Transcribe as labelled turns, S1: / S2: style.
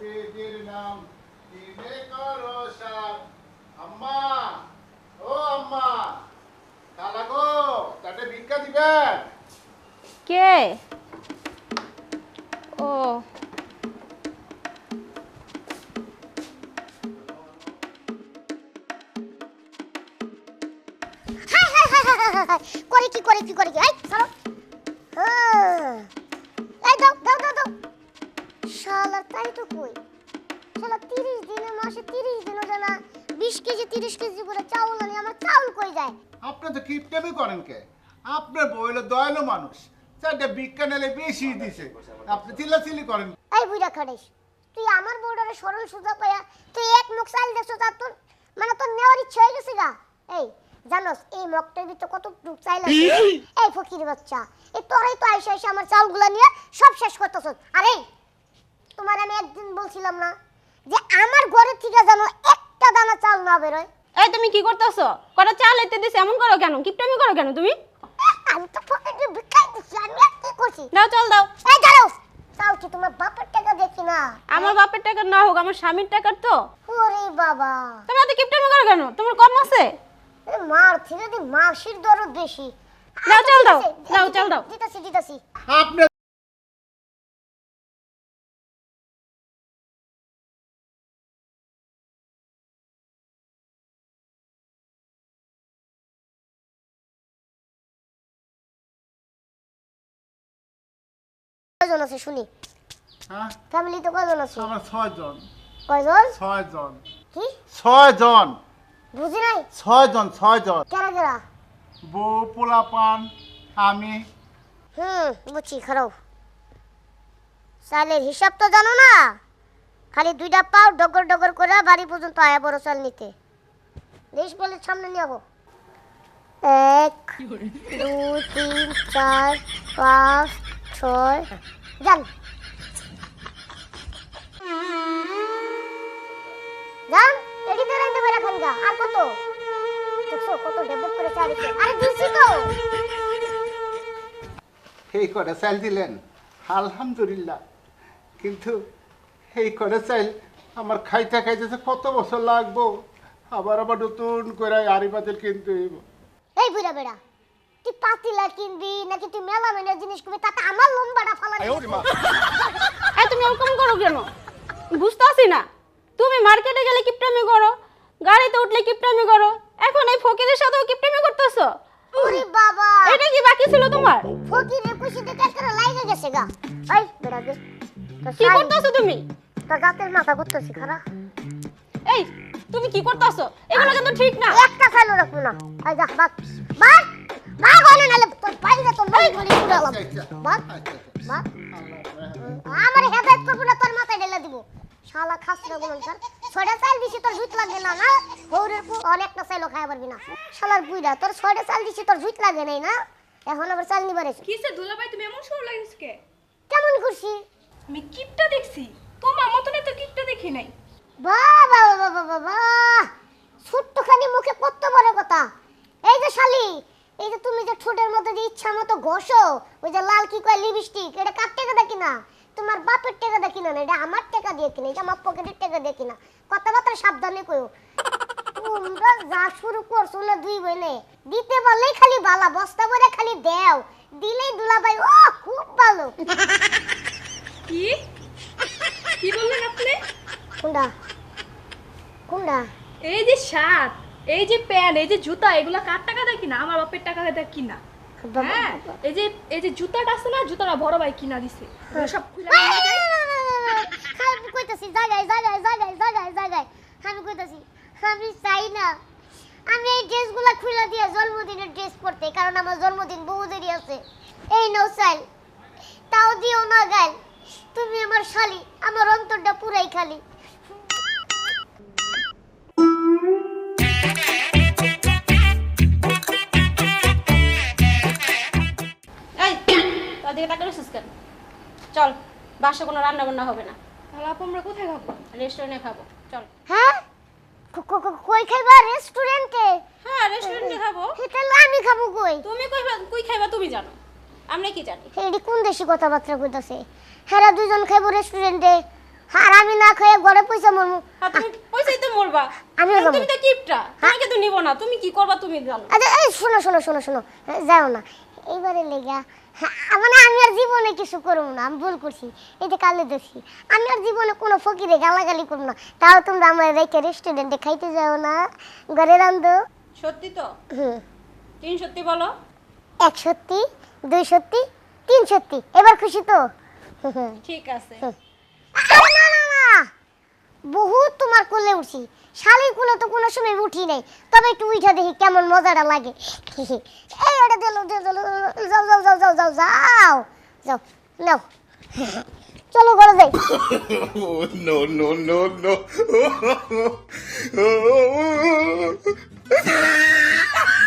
S1: নবীজির নাম। দিনে করো সার আম্মা ও আম্মা। খালা গো তাতে ভিক্ষা দিবেন?
S2: কে? ও।
S3: হাই হাই হাই হাই হাই হাই হাই। করে কি করে কি করে কি? এই ছাড়ো হ্যাঁ। এই দাও দাও দাও তাই তো কই শালা তিরিশ দিনে মাসে তিরিশ দিনও যায় না বিশ কেজি তিরিশ কেজি করে চাউল আনি আমার চাউল কই যায়?
S1: আপনি তো কিপটেমি করেন কে? আপনার বইলে দয়ালু মানুষ চারটা ভিক্ষা নিলে বেশি দিছে। আপনি চিল্লাচিল্লি করেন
S3: এই বুইরা খাড়িস তুই আমার বউডারে সরল সুজা পায়া তুই এক মুখ চাল দেখছ তার তোর মানে তোর নেওয়ার ইচ্ছা হয়ে গেছে গা। এই জানোস এই মগটার ভিতরে কত টুক চাইল এই ফকির বাচ্চা এই তোরাই তো আইসা আইসা আমার চাউলগুলা নিয়ে সব শেষ করতেছ আরে তোমার আমি একদিন বলছিলাম না যে আমার ঘরের থেকে যেন একটা দানা চাল না বেরোয়।
S2: এই তুমি কি করতেছো? কটা চাল এতে দিছে? এমন করো কেন? কিপটামি করো কেন তুমি?
S3: আমি তো ফকিরকে ভিক্ষাই দিচ্ছি আমি আর কি করছি?
S2: দাও চল দাও।
S3: এই দাঁড়াও চাও কি তোমার বাপের টাকা দেখি না?
S2: আমার বাপের টাকার না হোক আমার স্বামীর টাকার তো।
S3: ওরে বাবা।
S2: তুমি এত কিপটামি করো কেন? তোমার কম আছে?
S3: এ মার থেকে দি মাসির দরদ বেশি।
S2: দাও, চাল দাও,
S3: দিতেছি,
S2: দাও, চাল দাও।
S3: দিতেছি দিতেছি।
S1: আপনি
S3: কয়জন আছে শুনি?
S1: হ্যাঁ?
S3: ফ্যামিলিতে কয়জন আছে?
S1: আমার ছয় জন
S3: কয়জন?
S1: ছয় জন
S3: কি?
S1: ছয় জন
S3: বুঝি নাই?
S1: ছয় জন ছয় জন
S3: কেরা কেরা?
S1: বউ পোলাপান আমি।
S3: হুম বুঝছি খারাপ চালের হিসাব তো জানো না? খালি দুইটা পাও ডগর ডগর করে বাড়ি পর্যন্ত আয়া বড় চাল নিতে। দেশ বলে সামনে নিয়ে যাব এক দুই তিন চার পাঁচ ছয় যান যান এদিকে রাখতে পারে খানগা আর কত? দেখছ কত ডেভেলপ করে চালিয়েছে আরে দিছি তো।
S1: এই করে চাল দিলেন আলহামদুলিল্লাহ। কিন্তু এই করে চাইল আমার খাইতে খাইতে কত বছর লাগবো? আবার আবার নতুন করে আড়ি বাতিল কিনতে
S3: এই বুড়া বেড়া তুই পাতিলা কিনবি নাকি তুই মেলা মেলা জিনিস কিনবি তাতে আমার লম্বাটা ফালা
S2: এই তুমি ওরকম করো কেন? বুঝতে আসি না। তুমি মার্কেটে গেলে কি কিপটামি করো গাড়িতে উঠলে কি কিপটামি করো এখন এই ফকিরের সাথেও কিপটামি করতেছো?
S3: ওরে বাবা।
S2: এটা কি বাকি ছিল তোমার?
S3: ফকিরের খুশিতে কেটে লাইগে গেছে গা। এই বেড়া গে
S2: কি করতেছো তুমি?
S3: তোর গাতের মাথা করতেছি খারা।
S2: এই তুমি কি করতেছো? এগুলো কিন্তু ঠিক না।
S3: একটা ফেলো রাখব না। এই যা বাদ। বাদ! বাদ হলে নালে তোর বাইরে তোর বই বলি উড়ালাম বাদ বাদ আমার হেদায়ত করব না তোর মাথায় ঢেলে দিব। শালা খাসরা স্যার। ছয়টা চাল দিছি তোর জুত লাগে না না? বউরের পু অনেকটা চাইলো খাই পারবি না। শালার বুইরা তোর ছয়টা চাল দিছি তোর জুত লাগে নাই না? এখন আবার চাল নিবার এসে।
S4: কিসে দুলাভাই তুমি এমন শুরু লাগিস কে?
S3: কেমন খুশি
S4: আমি কিপটা দেখছি। তোমার মতন তো কিপটা দেখি নাই।
S3: বাহ বাহ বাহ বাহ ছোট্টখানি মুখে কত বড় কথা। এই যে শালি এই যে তুমি যে ঠোঁটের মধ্যে যে ইচ্ছা মতো ঘষো ওই যে লাল কি কয় লিপস্টিক এটা কার টাকা দেখি না তোমার বাপের টাকা দেখি না এটা আমার টাকা দিয়ে কিনা এটা আমার পকেটের টাকা দিয়ে কিনা? কথাবার্তা সাবধানে কইও। তোমরা যা শুরু করছ না দুই বইনে দিতে বললেই খালি বালা বস্তা ভরে খালি দেও। দিলেই দুলাভাই ও খুব ভালো।
S4: কি? কি বললেন আপনি?
S3: কোনটা? কোনটা?
S4: এই যে শার্ট এই যে প্যান্ট এই যে জুতা এগুলা কার টাকা দেয় কিনা? আমার বাপের টাকা দেয় কিনা? হ্যাঁ এই যে এই যে জুতাটা আছে না জুতাটা বড় ভাই কিনা দিছে। সব খুলে।
S3: আমি কইতাছি জায়গায় জায়গায় জায়গায় জায়গায় জায়গায় আমি কইতাছি আমি চাই না। আমি এই ড্রেসগুলো খুলে দিয়ে জন্মদিনের ড্রেস পরতে কারণ আমার জন্মদিন বহু দেরি আছে। এই নৌ চাই তাও দিও না গাল। তুমি আমার শালি আমার অন্তরটা পুরাই খালি।
S2: বাসে কোনো রান্না বান্না হবে না।
S4: তাহলে আপু আমরা কোথায় খাব?
S2: রেস্টুরেন্টে খাব। চল।
S3: হ্যাঁ? কো- কো- কো- কই খাইবা? রেস্টুরেন্টে
S2: হ্যাঁ রেস্টুরেন্টে খাব।
S3: তাহলে আমি খাব কই?
S2: তুমি কই কই খাইবা তুমি জানো। আমরা কি জানি?
S3: এডি কোন দেশি কথাবার্তা কইতাছে? হেরা দুজন খাইবো রেস্টুরেন্টে আর আমি না খেয়ে ঘরে পয়সা মরমু।
S2: আর তুমি পয়সাই তো মরবা।
S3: আমি
S2: তুমি তো কিপটা তোমাকে তো নিব না। তুমি কি করবা তুমি জানো।
S3: আরে এই শোনো শোনো শোনো শোনো। হ্যাঁ, যাও না। এইবারে লেগা হ্যাঁ, মানে আমি আর জীবনে কিছু করব না আমি ভুল করছি যে কালে দোষী। আমি আর জীবনে কোনো ফকিরে গালাগালি করব না। তাও তোমরা আমার রেখে রেস্টুরেন্টে খাইতে যাও না ঘরে রান্ধো।
S2: সত্যি তো?
S3: হুম।
S2: তিন সত্যি বলো।
S3: এক সত্যি দুই সত্যি তিন সত্যি। এবার খুশি তো? হুম।
S2: ঠিক আছে
S3: আরে না না না বহুত তোমার কোলে উঠছি। শালিকগুলো তো কোনো সময় উঠি নাই। তবে একটু উঠা দেখি কেমন মজাটা লাগে। এই এটা দিল। যাও যাও যাও যাও যাও যাও। যাও, নাও। চলো ঘরে যাই।
S5: No no no no.